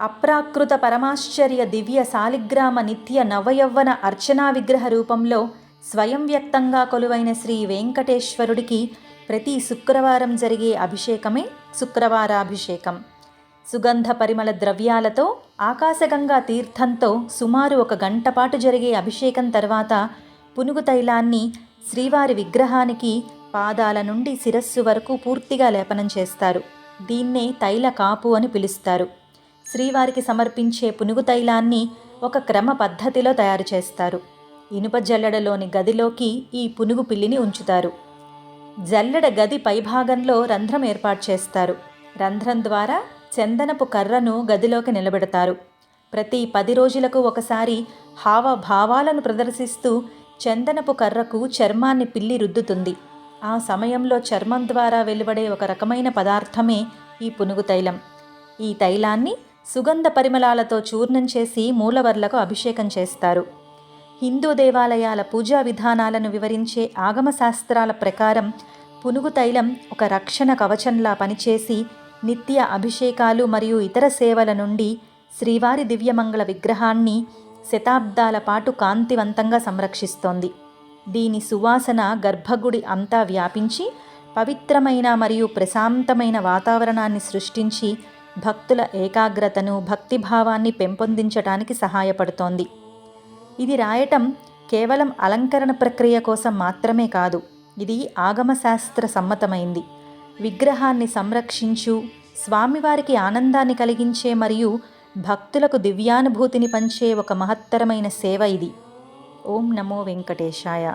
అప్రాకృత పరమాశ్చర్య దివ్య సాలిగ్రామ నిత్య నవయవ్వన అర్చనా విగ్రహ రూపంలో స్వయం వ్యక్తంగా కొలువైన శ్రీ వెంకటేశ్వరుడికి ప్రతి శుక్రవారం జరిగే అభిషేకమే శుక్రవారాభిషేకం. సుగంధ పరిమళ ద్రవ్యాలతో ఆకాశగంగా తీర్థంతో సుమారు ఒక గంట పాటు జరిగే అభిషేకం తర్వాత పునుగు తైలాన్ని శ్రీవారి విగ్రహానికి పాదాల నుండి శిరస్సు వరకు పూర్తిగా లేపనం చేస్తారు. దీన్నే తైల కాపు అని పిలుస్తారు. శ్రీవారికి సమర్పించే పునుగు తైలాన్ని ఒక క్రమ పద్ధతిలో తయారు చేస్తారు. ఇనుప జల్లెడలోని గదిలోకి ఈ పునుగు పిల్లిని ఉంచుతారు. జల్లెడ గది పైభాగంలో రంధ్రం ఏర్పాటు చేస్తారు. రంధ్రం ద్వారా చందనపు కర్రను గదిలోకి నిలబెడతారు. ప్రతి పది రోజులకు ఒకసారి హావభావాలను ప్రదర్శిస్తూ చందనపు కర్రకు చర్మాన్ని పిల్లి రుద్దుతుంది. ఆ సమయంలో చర్మం ద్వారా వెలువడే ఒక రకమైన పదార్థమే ఈ పునుగు తైలం. ఈ తైలాన్ని సుగంధ పరిమళాలతో చూర్ణం చేసి మూలవర్లకు అభిషేకం చేస్తారు. హిందూ దేవాలయాల పూజా విధానాలను వివరించే ఆగమ శాస్త్రాల ప్రకారం పునుగు తైలం ఒక రక్షణ కవచంలా పనిచేసి నిత్య అభిషేకాలు మరియు ఇతర సేవల నుండి శ్రీవారి దివ్యమంగళ విగ్రహాన్ని శతాబ్దాల పాటు కాంతివంతంగా సంరక్షిస్తోంది. దీని సువాసన గర్భగుడి అంతా వ్యాపించి పవిత్రమైన మరియు ప్రశాంతమైన వాతావరణాన్ని సృష్టించి భక్తుల ఏకాగ్రతను భక్తిభావాన్ని పెంపొందించడానికి సహాయపడుతోంది. ఇది రాయటం కేవలం అలంకరణ ప్రక్రియ కోసం మాత్రమే కాదు ఇది ఆగమశాస్త్ర సమ్మతమైంది. విగ్రహాన్ని సంరక్షించు స్వామివారికి ఆనందాన్ని కలిగించే మరియు భక్తులకు దివ్యానుభూతిని పంచే ఒక మహత్తరమైన సేవ ఇది. ఓం నమో వెంకటేశాయ.